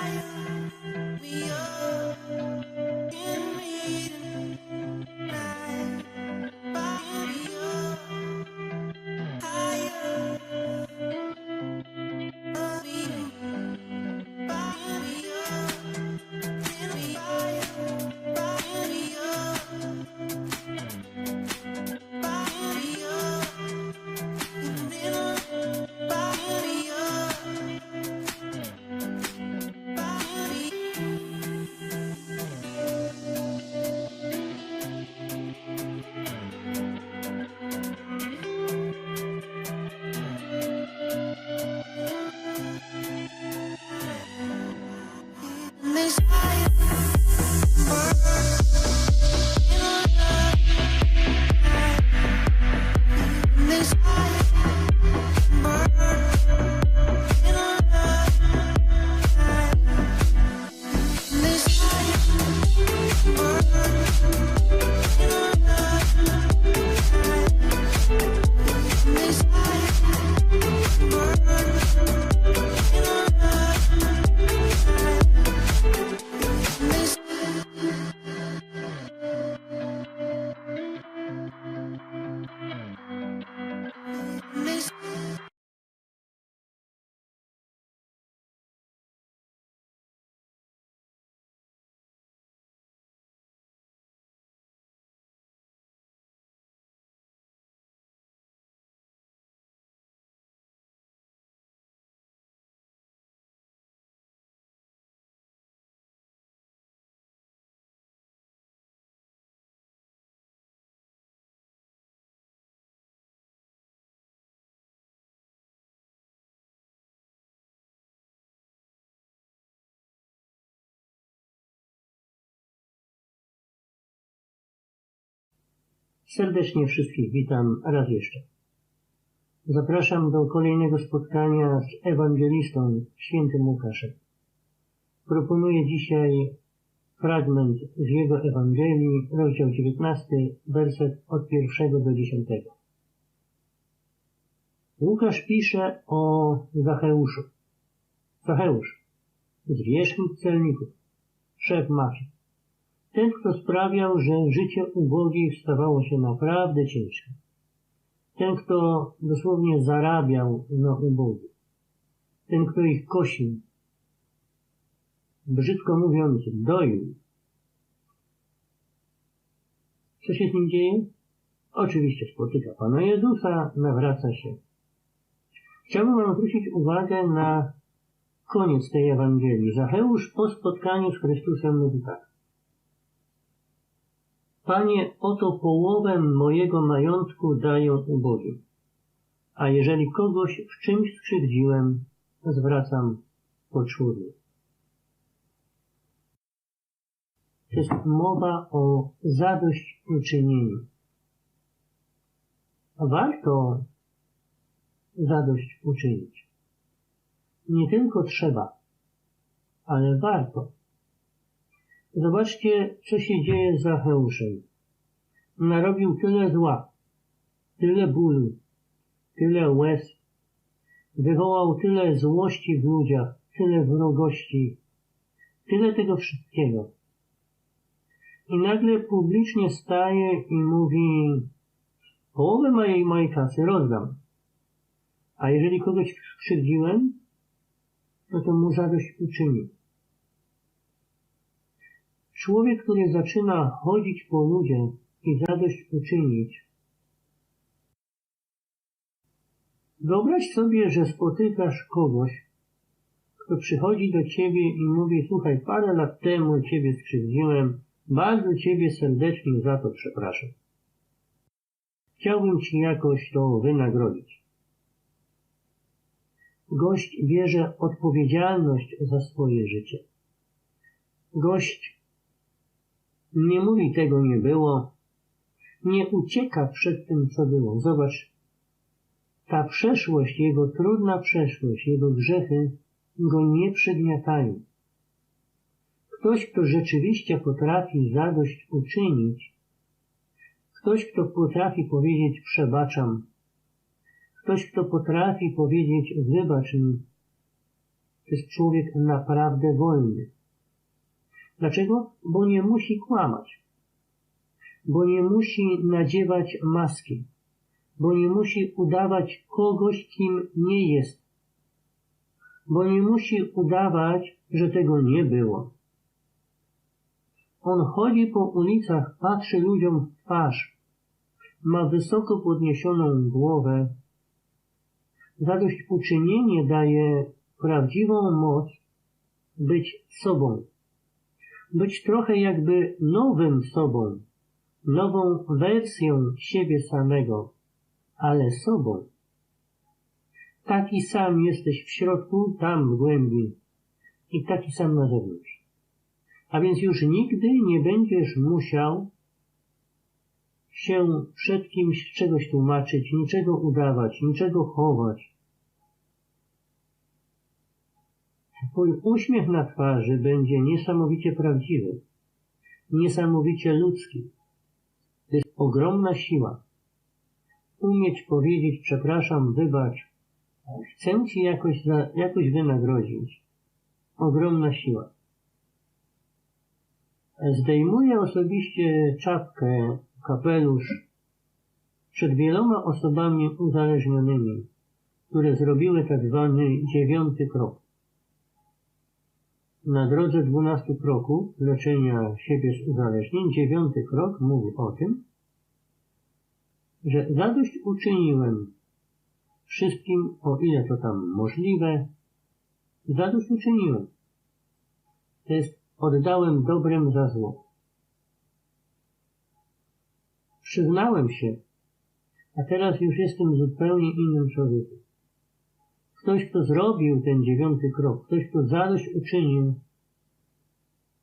Música Serdecznie wszystkich witam raz jeszcze. Zapraszam do kolejnego spotkania z ewangelistą świętym Łukaszem. Proponuję dzisiaj fragment z jego Ewangelii, rozdział 19, werset od pierwszego do dziesiątego. Łukasz pisze o Zacheuszu. Zacheusz, zwierzchnik celników, szef mafii. Ten, kto sprawiał, że życie ubogich stawało się naprawdę ciężkie. Ten, kto dosłownie zarabiał na ubogich. Ten, kto ich kosił. Brzydko mówiąc, doił. Co się z nim dzieje? Oczywiście spotyka Pana Jezusa, nawraca się. Chciałbym Wam zwrócić uwagę na koniec tej Ewangelii. Zacheusz po spotkaniu z Chrystusem mówi tak. Panie, oto połowę mojego majątku daję ubogim. A jeżeli kogoś w czymś skrzywdziłem, zwracam poczwórnie. To jest mowa o zadośćuczynieniu. Warto zadość uczynić. Nie tylko trzeba, ale warto. Zobaczcie, co się dzieje z Zacheuszem. Narobił tyle zła, tyle bólu, tyle łez, wywołał tyle złości w ludziach, tyle wrogości, tyle tego wszystkiego. I nagle publicznie staje i mówi, połowę mojej, mojej kasy rozdam. A jeżeli kogoś skrzywdziłem, no to mu zadość uczynię. Człowiek, który zaczyna chodzić po ludziach i zadość uczynić. Wyobraź sobie, że spotykasz kogoś, kto przychodzi do ciebie i mówi, słuchaj, parę lat temu ciebie skrzywdziłem, bardzo ciebie serdecznie za to przepraszam. Chciałbym ci jakoś to wynagrodzić. Gość bierze odpowiedzialność za swoje życie. Gość nie mówi tego nie było. Nie ucieka przed tym, co było. Zobacz, ta przeszłość, jego trudna przeszłość, jego grzechy go nie przygniatają. Ktoś, kto rzeczywiście potrafi zadość uczynić, ktoś, kto potrafi powiedzieć przebaczam, ktoś, kto potrafi powiedzieć wybacz mi, To jest człowiek naprawdę wolny. Dlaczego? Bo nie musi kłamać. Bo nie musi nadziewać maski. Bo nie musi udawać kogoś, kim nie jest. Bo nie musi udawać, że tego nie było. On chodzi po ulicach, patrzy ludziom w twarz, ma wysoko podniesioną głowę. Zadośćuczynienie daje prawdziwą moc być sobą. Być trochę jakby nowym sobą, nową wersją siebie samego, ale sobą. Taki sam jesteś w środku, tam w głębi i taki sam na zewnątrz. A więc już nigdy nie będziesz musiał się przed kimś czegoś tłumaczyć, niczego udawać, niczego chować. Twój uśmiech na twarzy będzie niesamowicie prawdziwy, niesamowicie ludzki. To jest ogromna siła. Umieć powiedzieć, przepraszam, wybacz, chcę ci jakoś, za, jakoś wynagrodzić. Ogromna siła. Zdejmuję osobiście czapkę, kapelusz przed wieloma osobami uzależnionymi, które zrobiły tak zwany dziewiąty krok. Na drodze dwunastu kroków leczenia siebie z uzależnień, dziewiąty krok mówi o tym, że zadość uczyniłem wszystkim, o ile to tam możliwe, zadość uczyniłem. To jest oddałem dobrem za zło. Przyznałem się, a teraz już jestem zupełnie innym człowiekiem. Ktoś, kto zrobił ten dziewiąty krok, ktoś, kto zadość uczynił,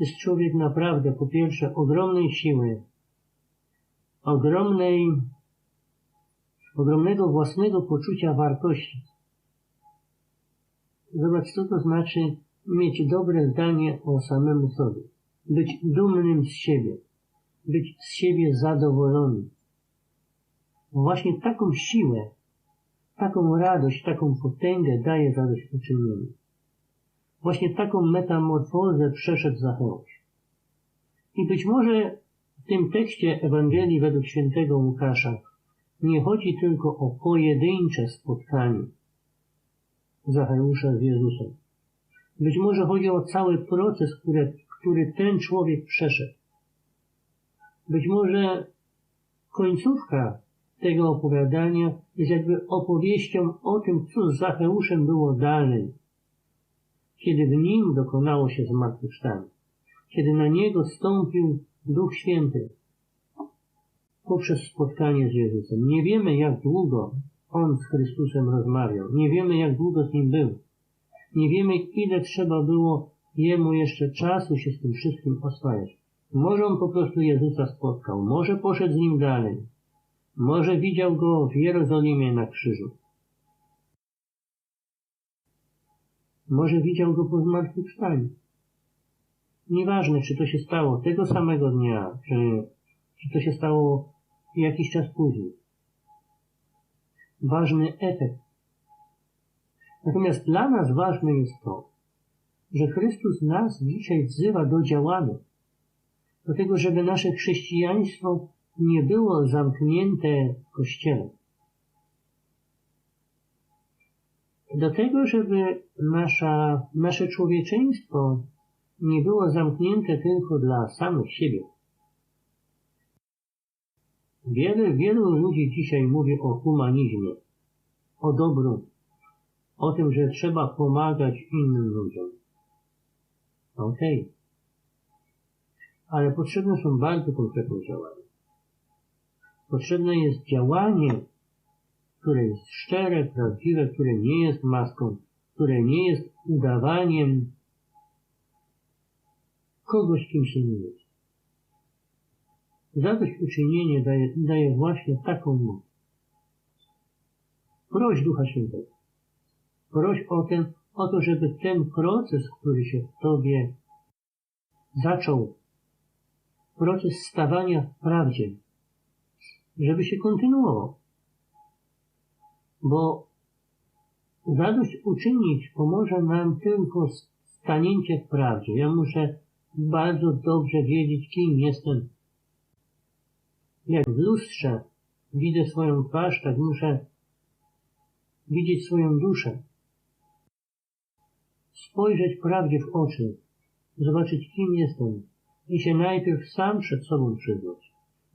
jest człowiek naprawdę, po pierwsze, ogromnej siły, ogromnej, ogromnego własnego poczucia wartości. Zobacz, co to znaczy mieć dobre zdanie o samemu sobie, być dumnym z siebie, być z siebie zadowolonym. Właśnie taką siłę, taką radość, taką potęgę daje zadośćuczynienie. Właśnie taką metamorfozę przeszedł Zacheusz. I być może w tym tekście Ewangelii według świętego Łukasza nie chodzi tylko o pojedyncze spotkanie Zacheusza z Jezusem. Być może chodzi o cały proces, który, który ten człowiek przeszedł. Być może końcówka tego opowiadania jest jakby opowieścią o tym, co z Zacheuszem było dalej, kiedy w nim dokonało się zmartwychwstanie, kiedy na niego stąpił Duch Święty poprzez spotkanie z Jezusem. Nie wiemy, jak długo on z Chrystusem rozmawiał, nie wiemy, jak długo z nim był, nie wiemy, ile trzeba było jemu jeszcze czasu się z tym wszystkim oswajać. Może on po prostu Jezusa spotkał, może poszedł z nim dalej, może widział go w Jerozolimie na krzyżu. Może widział go po zmartwychwstaniu. Nieważne, czy to się stało tego samego dnia, czy, czy to się stało jakiś czas później. Ważny efekt. Natomiast dla nas ważne jest to, że Chrystus nas dzisiaj wzywa do działania, do tego, żeby nasze chrześcijaństwo nie było zamknięte w kościele. Do tego, żeby nasza, nasze człowieczeństwo nie było zamknięte tylko dla samych siebie. Wiele, wielu ludzi dzisiaj mówi o humanizmie, o dobru, o tym, że trzeba pomagać innym ludziom. Okej. Okay. Ale potrzebne są bardzo konkretne działania. Potrzebne jest działanie, które jest szczere, prawdziwe, które nie jest maską, które nie jest udawaniem kogoś, kim się nie jest. Zadośćuczynienie daje, daje właśnie taką moc. Proś Ducha Świętego. Proś o, ten, o to, żeby ten proces, który się w Tobie zaczął, proces stawania w prawdzie, żeby się kontynuował. Bo Zadość uczynić pomoże nam tylko stanięcie w prawdzie. Ja muszę bardzo dobrze wiedzieć, kim jestem. Jak w lustrze widzę swoją twarz, tak muszę widzieć swoją duszę. Spojrzeć prawdzie w oczy, zobaczyć, kim jestem i się najpierw sam przed sobą przyznać.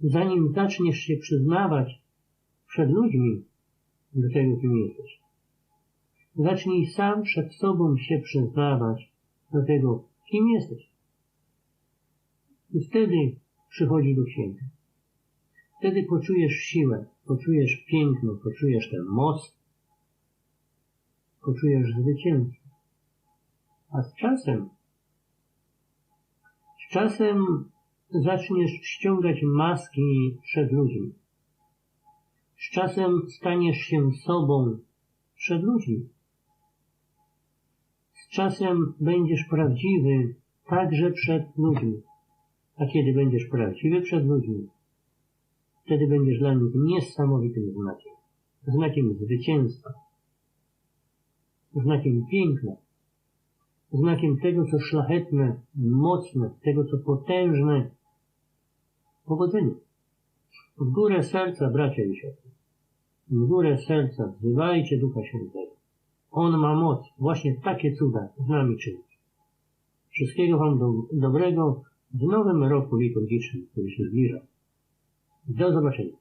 Zanim zaczniesz się przyznawać przed ludźmi do tego, kim jesteś, zacznij sam przed sobą się przyznawać do tego, kim jesteś. I wtedy przychodzi do Księga. Wtedy poczujesz siłę, poczujesz piękno, poczujesz tę moc, poczujesz zwycięstwo. A z czasem, z czasem zaczniesz ściągać maski przed ludźmi. Z czasem staniesz się sobą przed ludźmi. Z czasem będziesz prawdziwy także przed ludźmi. A kiedy będziesz prawdziwy przed ludźmi, wtedy będziesz dla nich niesamowitym znakiem. Znakiem zwycięstwa. Znakiem piękna. Znakiem tego, co szlachetne, mocne, tego, co potężne. Powodzenia. W górę serca, bracia i siostry. W górę serca wzywajcie Ducha Świętego. On ma moc właśnie takie cuda z nami czynić. Wszystkiego Wam do, dobrego w nowym roku liturgicznym, który się zbliża. Do zobaczenia.